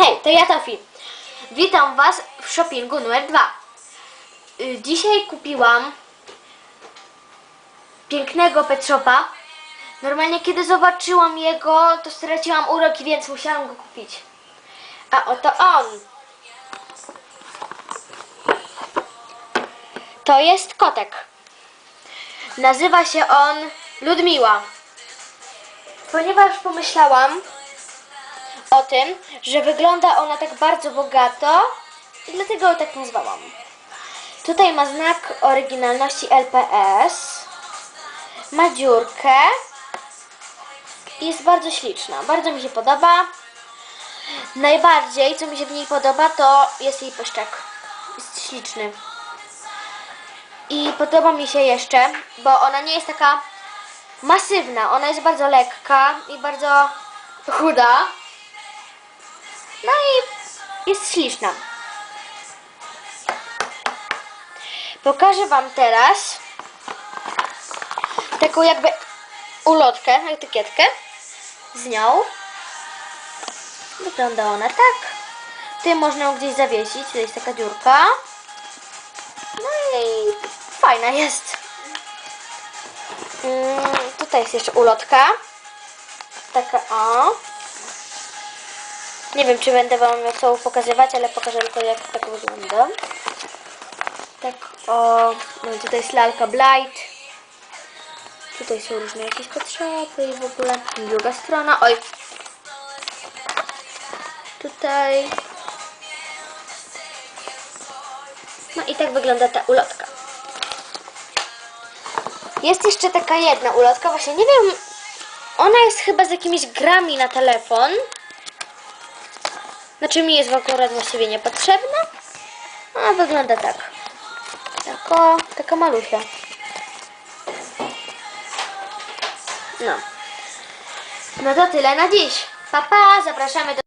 Hej, to ja Tofi. Witam Was w shoppingu numer 2. Dzisiaj kupiłam pięknego pet shopa. Normalnie kiedy zobaczyłam jego, to straciłam uroki, więc musiałam go kupić. A oto on. To jest kotek. Nazywa się on Ludmiła. Ponieważ pomyślałam, o tym, że wygląda ona tak bardzo bogato i dlatego tak nazwałam. Tutaj ma znak oryginalności LPS, ma dziurkę i jest bardzo śliczna. Bardzo mi się podoba. Najbardziej, co mi się w niej podoba, to jest jej pyszczek. Jest śliczny. I podoba mi się jeszcze, bo ona nie jest taka masywna. Ona jest bardzo lekka i bardzo chuda. No i jest śliczna. Pokażę Wam teraz taką jakby ulotkę, etykietkę z nią. Wygląda ona tak. Tutaj można ją gdzieś zawiesić, tutaj jest taka dziurka. No i fajna jest. Mm, tutaj jest jeszcze ulotka. Taka o. Nie wiem, czy będę Wam ją pokazywać, ale pokażę tylko, jak tak wygląda. Tak, o, no tutaj jest lalka Blight. Tutaj są różne jakieś potrzeby i w ogóle. Druga strona, oj. Tutaj. No i tak wygląda ta ulotka. Jest jeszcze taka jedna ulotka, właśnie nie wiem, ona jest chyba z jakimiś grami na telefon. Znaczy mi jest akurat właściwie niepotrzebna. A wygląda tak. Tako, taka malusia. No. No to tyle na dziś. Pa, pa, zapraszamy do